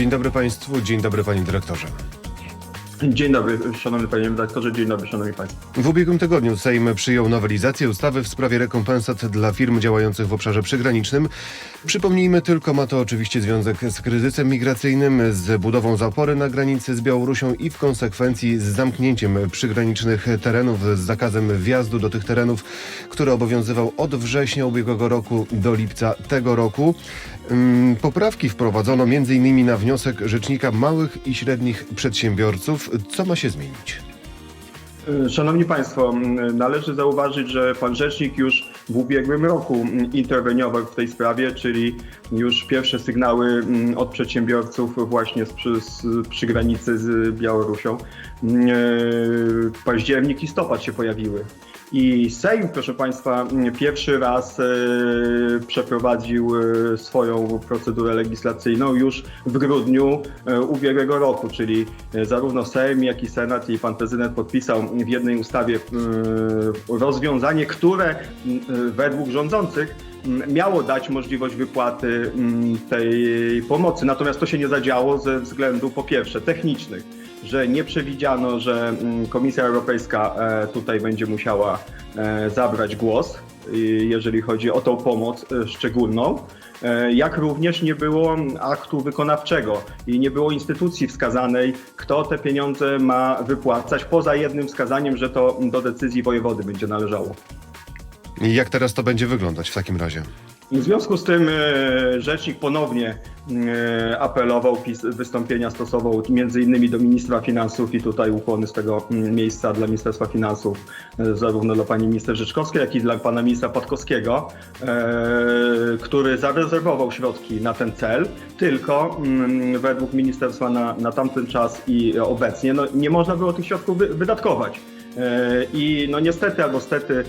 Dzień dobry Państwu, dzień dobry Panie Dyrektorze. Dzień dobry, szanowny panie redaktorze, dzień dobry, szanowni państwo. W ubiegłym tygodniu Sejm przyjął nowelizację ustawy w sprawie rekompensat dla firm działających w obszarze przygranicznym. Przypomnijmy tylko, ma to oczywiście związek z kryzysem migracyjnym, z budową zapory na granicy z Białorusią i w konsekwencji z zamknięciem przygranicznych terenów, z zakazem wjazdu do tych terenów, który obowiązywał od września ubiegłego roku do lipca tego roku. Ym, Poprawki wprowadzono m.in. na wniosek Rzecznika Małych i Średnich Przedsiębiorców. Co ma się zmienić? Szanowni Państwo, należy zauważyć, że Pan Rzecznik już w ubiegłym roku interweniował w tej sprawie, czyli już pierwsze sygnały od przedsiębiorców właśnie przy, przy granicy z Białorusią. e, Październik, listopad się pojawiły. I Sejm, proszę Państwa, pierwszy raz e, przeprowadził e, swoją procedurę legislacyjną już w grudniu e, ubiegłego roku, czyli zarówno Sejm, jak i Senat i Pan Prezydent podpisał w jednej ustawie rozwiązanie, które według rządzących miało dać możliwość wypłaty tej pomocy. Natomiast to się nie zadziało ze względów po pierwsze technicznych, że nie przewidziano, że Komisja Europejska e, tutaj będzie musiała e, zabrać głos, y, jeżeli chodzi o tą pomoc e, szczególną. E, Jak również nie było aktu wykonawczego i nie było instytucji wskazanej, kto te pieniądze ma wypłacać, poza jednym wskazaniem, że to do decyzji wojewody będzie należało. I jak teraz to będzie wyglądać w takim razie? W związku z tym e, rzecznik ponownie e, apelował, wystąpienia stosował między innymi do ministra finansów i tutaj ukłony z tego mm, miejsca dla Ministerstwa Finansów, e, zarówno dla pani minister Rzeczkowskiej, jak i dla pana ministra Podkowskiego, e, który zarezerwował środki na ten cel, tylko mm, według ministerstwa na, na tamten czas i obecnie no, nie można było tych środków wy, wydatkować. E, I no niestety albo stety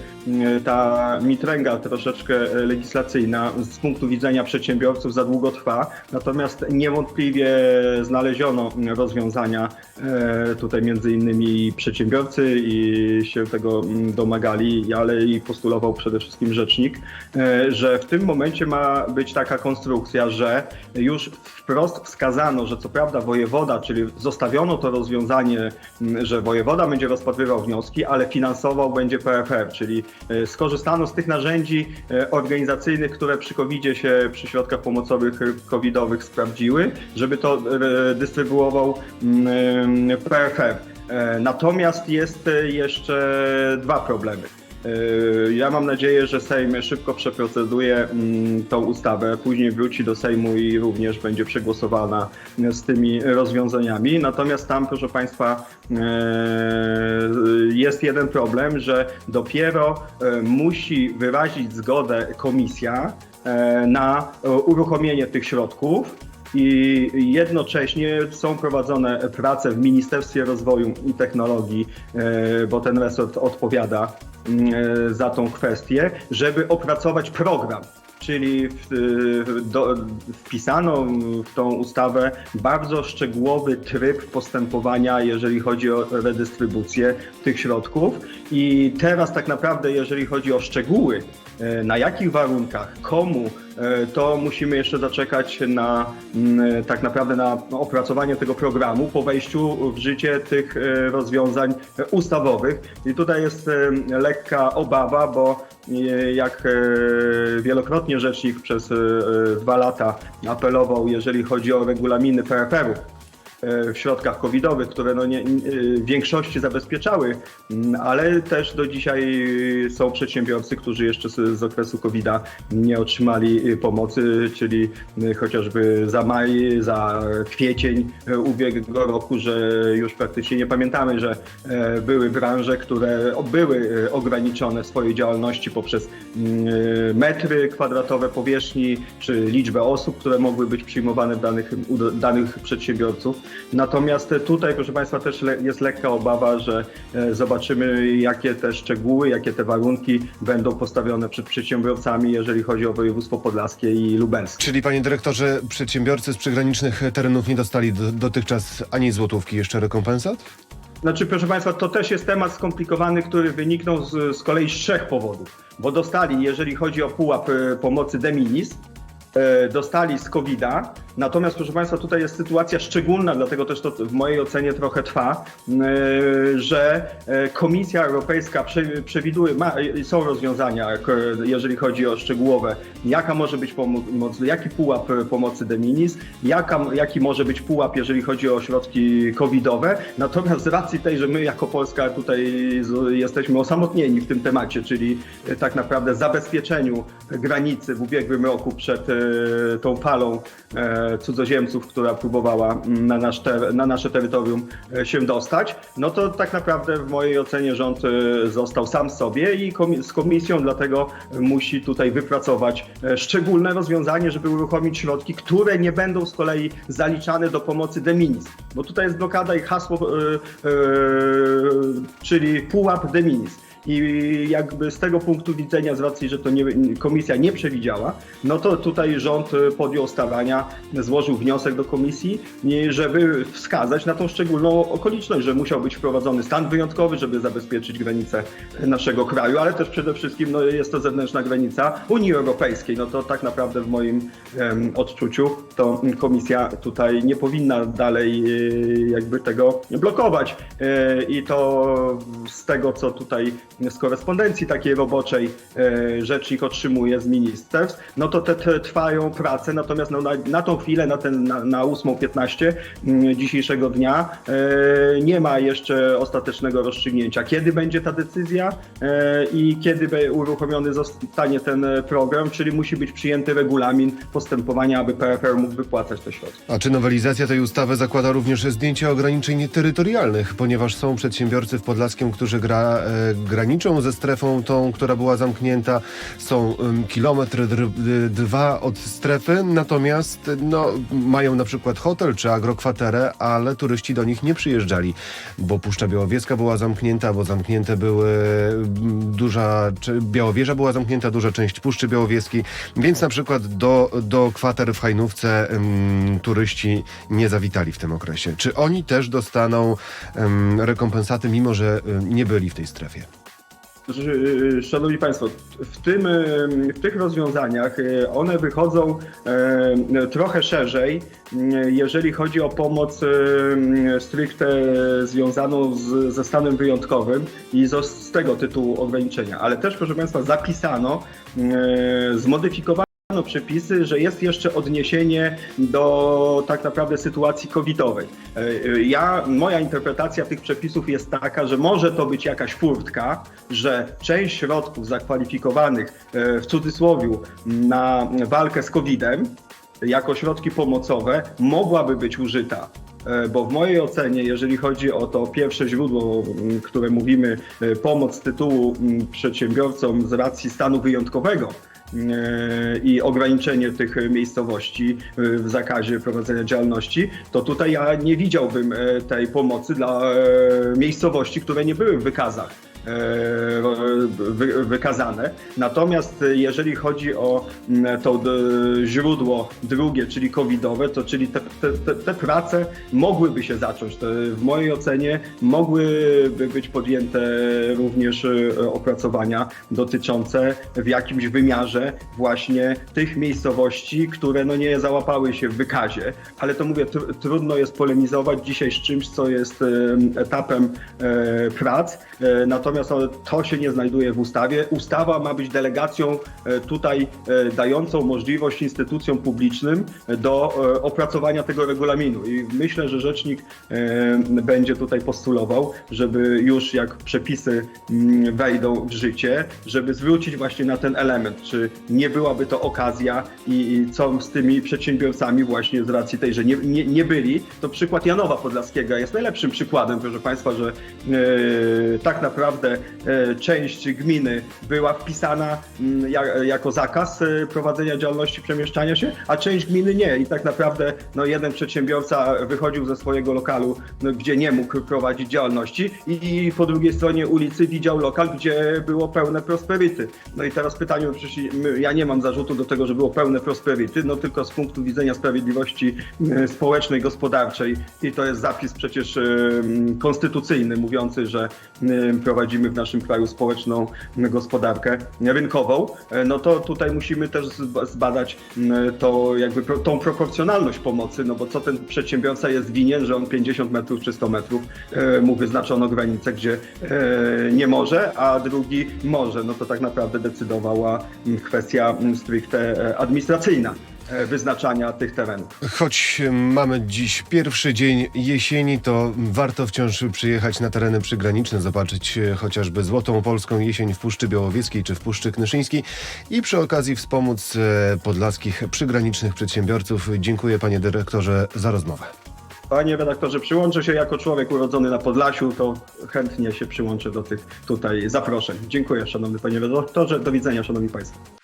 ta mitręga troszeczkę e, legislacyjna z punktu widzenia przedsiębiorców za długo trwa, natomiast niewątpliwie znaleziono rozwiązania e, tutaj między innymi przedsiębiorcy i się tego domagali, ale i postulował przede wszystkim rzecznik, że w tym momencie ma być taka konstrukcja, że już wprost wskazano, że co prawda wojewoda, czyli zostawiono to rozwiązanie, że wojewoda będzie rozpatrywał wnioski, ale finansował będzie PFR, czyli e, skorzystano z tych narzędzi e, organizacyjnych, które przy covid się, przy środkach pomocowych covidowych sprawdziły, żeby to e, dystrybuował mm, PFR. Natomiast jest jeszcze dwa problemy. Yy, Ja mam nadzieję, że Sejm szybko przeproceduje mm, tą ustawę, później wróci do Sejmu i również będzie przegłosowana z tymi rozwiązaniami. Natomiast tam, proszę Państwa, yy, jest jeden problem, że dopiero yy, musi wyrazić zgodę komisja na uruchomienie tych środków. I jednocześnie są prowadzone prace w Ministerstwie Rozwoju i Technologii, e, bo ten resort odpowiada mm, e, za tą kwestię, żeby opracować program. Czyli w, do, wpisano w tą ustawę bardzo szczegółowy tryb postępowania, jeżeli chodzi o redystrybucję tych środków. I teraz tak naprawdę, jeżeli chodzi o szczegóły, na jakich warunkach, komu, e, to musimy jeszcze zaczekać na mm, tak naprawdę na opracowanie tego programu po wejściu w życie tych e, rozwiązań e, ustawowych. I tutaj jest e, lekka obawa, bo e, jak e, wielokrotnie rzecznik przez e, e, dwa lata apelował, jeżeli chodzi o regulaminy PRPR-ów, e, w środkach covidowych, które no nie, w większości zabezpieczały, ale też do dzisiaj są przedsiębiorcy, którzy jeszcze z, okresu COVID-a nie otrzymali y, pomocy, czyli y, chociażby za maj, za kwiecień y, ubiegłego roku, że już praktycznie nie pamiętamy, że były branże, które były ograniczone w swojej działalności poprzez mm, metry kwadratowe powierzchni, czy liczbę osób, które mogły być przyjmowane w danych, danych przedsiębiorców. Natomiast tutaj, proszę Państwa, też jest lekka obawa, że e, zobaczymy, jakie te szczegóły, jakie te warunki będą postawione przed przedsiębiorcami, jeżeli chodzi o województwo podlaskie i lubelskie. Czyli panie dyrektorze, przedsiębiorcy z przygranicznych terenów nie dostali do, dotychczas ani złotówki jeszcze rekompensat? Znaczy, proszę Państwa, to też jest temat skomplikowany, który wyniknął z, z kolei z trzech powodów. Bo dostali, jeżeli chodzi o pułap e, pomocy de minimis, e, dostali z COVID-a Natomiast, proszę Państwa, tutaj jest sytuacja szczególna, dlatego też to w mojej ocenie trochę trwa, e, że e, Komisja Europejska prze- przewiduje, ma, e, są rozwiązania, jeżeli chodzi o szczegółowe, jaka może być pomoc, jaki pułap pomocy de minimis, jaka, jaki może być pułap, jeżeli chodzi o środki covidowe. Natomiast z racji tej, że my jako Polska tutaj jesteśmy osamotnieni w tym temacie, czyli tak naprawdę zabezpieczeniu granicy w ubiegłym roku przed tą falą cudzoziemców, która próbowała mm, na, nasz ter- na nasze terytorium e, się dostać, no to tak naprawdę w mojej ocenie rząd e, został sam sobie i komi- z komisją dlatego musi tutaj wypracować e, szczególne rozwiązanie, żeby uruchomić środki, które nie będą z kolei zaliczane do pomocy de minimis. Bo tutaj jest blokada i hasło, e, e, czyli pułap de minimis. I jakby z tego punktu widzenia, z racji, że to nie, komisja nie przewidziała, no to tutaj rząd e, podjął starania, złożył wniosek do komisji, żeby wskazać na tą szczególną okoliczność, że musiał być wprowadzony stan wyjątkowy, żeby zabezpieczyć granice naszego kraju, ale też przede wszystkim no, jest to zewnętrzna granica Unii Europejskiej. No to tak naprawdę w moim em, odczuciu to komisja tutaj nie powinna dalej e, jakby tego blokować. E, I to z tego, co tutaj z korespondencji takiej roboczej e, rzecznik otrzymuje z ministerstw, no to te, te trwają prace, natomiast no, na, na tą chwilę, na, ten, na, na 8.15 mm, dzisiejszego dnia e, nie ma jeszcze ostatecznego rozstrzygnięcia. Kiedy będzie ta decyzja e, i kiedy uruchomiony zostanie ten program, czyli musi być przyjęty regulamin postępowania, aby PFR mógł wypłacać te środki. A czy nowelizacja tej ustawy zakłada również zdjęcie ograniczeń terytorialnych, ponieważ są przedsiębiorcy w Podlaskiem, którzy gra, e, graniczą ze strefą tą, która była zamknięta, są em, kilometr, dr, d- dwa od strefy, natomiast no, mają na przykład hotel czy agrokwaterę, ale turyści do nich nie przyjeżdżali, bo Puszcza Białowieska była zamknięta, bo zamknięte były duża, Białowieża była zamknięta, duża część Puszczy Białowieskiej, więc na przykład do, do kwater w Hajnówce em, turyści nie zawitali w tym okresie. Czy oni też dostaną em, rekompensaty, mimo że em, nie byli w tej strefie? Sz- Szanowni Państwo, w, tym, w tych rozwiązaniach e, one wychodzą e, trochę szerzej, m, jeżeli chodzi o pomoc stricte związaną z, ze stanem wyjątkowym i z, z tego tytułu ograniczenia. Ale też, proszę Państwa, zapisano, e, zmodyfikowano przepisy, że jest jeszcze odniesienie do tak naprawdę sytuacji covidowej. E, e, Ja, moja interpretacja tych przepisów jest taka, że może to być jakaś furtka, że część środków zakwalifikowanych e, w cudzysłowie na walkę z covidem jako środki pomocowe mogłaby być użyta. Bo w mojej ocenie, jeżeli chodzi o to pierwsze źródło, które mówimy, pomoc tytułu przedsiębiorcom z racji stanu wyjątkowego, i ograniczenie tych miejscowości e, w zakazie prowadzenia działalności, to tutaj ja nie widziałbym e, tej pomocy dla e, miejscowości, które nie były w wykazach. e, wy, wykazane. Natomiast e, jeżeli chodzi o to źródło drugie, czyli covidowe, to czyli te, te, te, prace mogłyby się zacząć. To w mojej ocenie mogłyby być podjęte również e, opracowania dotyczące w jakimś wymiarze właśnie tych miejscowości, które no nie załapały się w wykazie, ale to mówię, tr trudno jest polemizować dzisiaj z czymś, co jest e, etapem e, prac, e, natomiast no, to się nie znajduje w ustawie. Ustawa ma być delegacją e, tutaj e, dającą możliwość instytucjom publicznym do e, opracowania tego regulaminu i myślę, że rzecznik będzie tutaj postulował, żeby już jak przepisy mm, wejdą w życie, żeby zwrócić właśnie na ten element, czy nie byłaby to okazja i, co z tymi przedsiębiorcami właśnie z racji tej, że nie, nie, nie byli, to przykład Janowa Podlaskiego jest najlepszym przykładem, proszę Państwa, że tak naprawdę e, część gminy była wpisana mm, ja, jako zakaz e, prowadzenia działalności przemieszczania się, a część gminy nie i tak naprawdę no, jeden przedsiębiorca wychodził ze swojego lokalu, no, gdzie nie mógł prowadzić działalności i, po drugiej stronie ulicy widział lokal, gdzie było pełne prosperity. No i teraz pytanie, przecież my- ja nie mam zarzutu do tego, że było pełne prosperity, no tylko z punktu widzenia sprawiedliwości e, społecznej, gospodarczej i to jest zapis przecież konstytucyjny mówiący, że e, prowadzi prowadzimy w naszym kraju społeczną gospodarkę rynkową, e, no to tutaj musimy też zba- zbadać to jakby tą proporcjonalność pomocy, no bo co ten przedsiębiorca jest winien, że on 50 metrów czy 100 metrów e, mu wyznaczono granicę, gdzie e, nie może, a drugi może. No to tak naprawdę decydowała kwestia stricte administracyjna wyznaczania tych terenów. Choć mamy dziś pierwszy dzień jesieni, to warto wciąż przyjechać na tereny przygraniczne, zobaczyć e, chociażby złotą polską jesień w Puszczy Białowieskiej czy w Puszczy Knyszyńskiej i przy okazji wspomóc e, podlaskich przygranicznych przedsiębiorców. Dziękuję panie dyrektorze za rozmowę. Panie redaktorze, przyłączę się jako człowiek urodzony na Podlasiu, to chętnie się przyłączę do tych tutaj zaproszeń. Dziękuję szanowny panie redaktorze, do widzenia szanowni państwo.